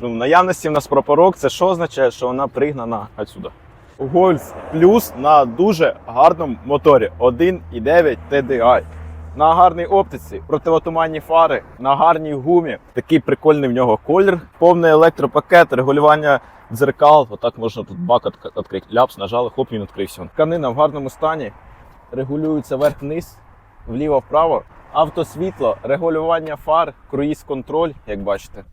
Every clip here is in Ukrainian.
В наявності в нас прапорок, це що означає, що вона пригнана отсюда. Гольф плюс на дуже гарному моторі 1,9 TDI. На гарній оптиці, противотуманні фари, на гарній гумі. Такий прикольний в нього колір, повний електропакет, регулювання дзеркал. Отак можна тут бак відкрити. Ляпс, нажали, хоп, він відкрився. Тканина в гарному стані, регулюється вверх-вниз, вліво-вправо. Автосвітло, регулювання фар, круїз-контроль, як бачите.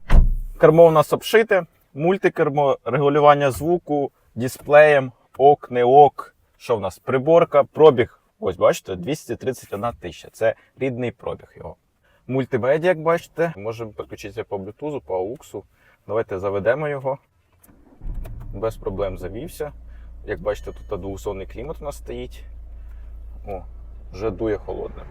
Кермо у нас обшите, мультикермо, регулювання звуку, дисплеєм, ок, не ок. Що в нас? Приборка, пробіг. Ось бачите, 231 тисяча. Це рідний пробіг його. Мультимедіа, як бачите, можемо підключитися по Bluetooth, по AUX. Давайте заведемо його. Без проблем завівся. Як бачите, тут двохзонний клімат у нас стоїть. О, вже дує холодне.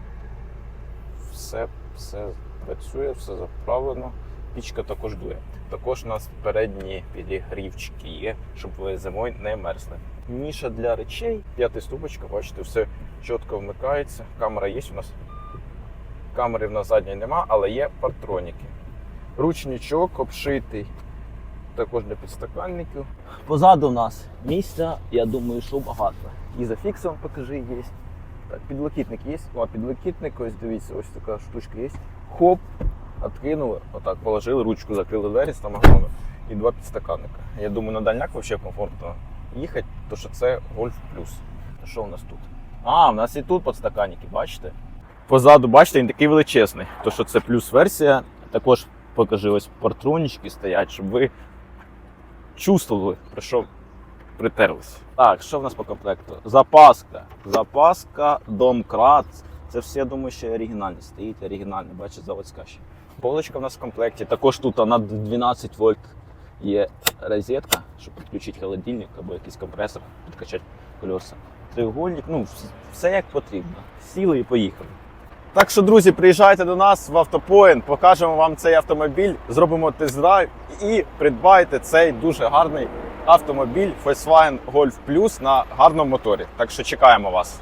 Все, все працює, все заправлено. Пічка також дує. Також у нас передні підігрівчики є, щоб ви зимою не мерзли. Ніша для речей, п'ята ступочка, бачите, все чітко вмикається. Камера є у нас. Камери в нас задньої нема, але є партроніки. Ручничок обшитий. Також для підстаканників. Позаду у нас місця, я думаю, що багато. І за фіксом покажи, є. Так, підлокітник є. О, підлокітник, ось дивіться, ось така штучка є. Хоп, откинули, отак положили, ручку закрили двері з тамагону і два підстаканника. Я думаю, на дальняк взагалі комфортно їхати, тому що це Golf Plus. А що у нас тут? А, у нас і тут підстаканники, бачите? Позаду, бачите, він такий величезний. То що це плюс версія. Також покажи ось патрончики стоять, щоб ви чувствували, про що притерлись. Так, що в нас по комплекту? Запаска. Запаска, домкрат. Це все, я думаю, ще оригінальне стоїть, оригінальне, бачите, заводська ще. Полочка в нас в комплекті. Також тут на 12 вольт є розетка, щоб підключити холодильник або якийсь компресор, підкачати колеса. Треугольник, ну, все як потрібно. Сіли і поїхали. Так що, друзі, приїжджайте до нас в автопоінт, покажемо вам цей автомобіль, зробимо тест-драйв і придбайте цей дуже гарний автомобіль Volkswagen Golf Plus на гарному моторі. Так що чекаємо вас.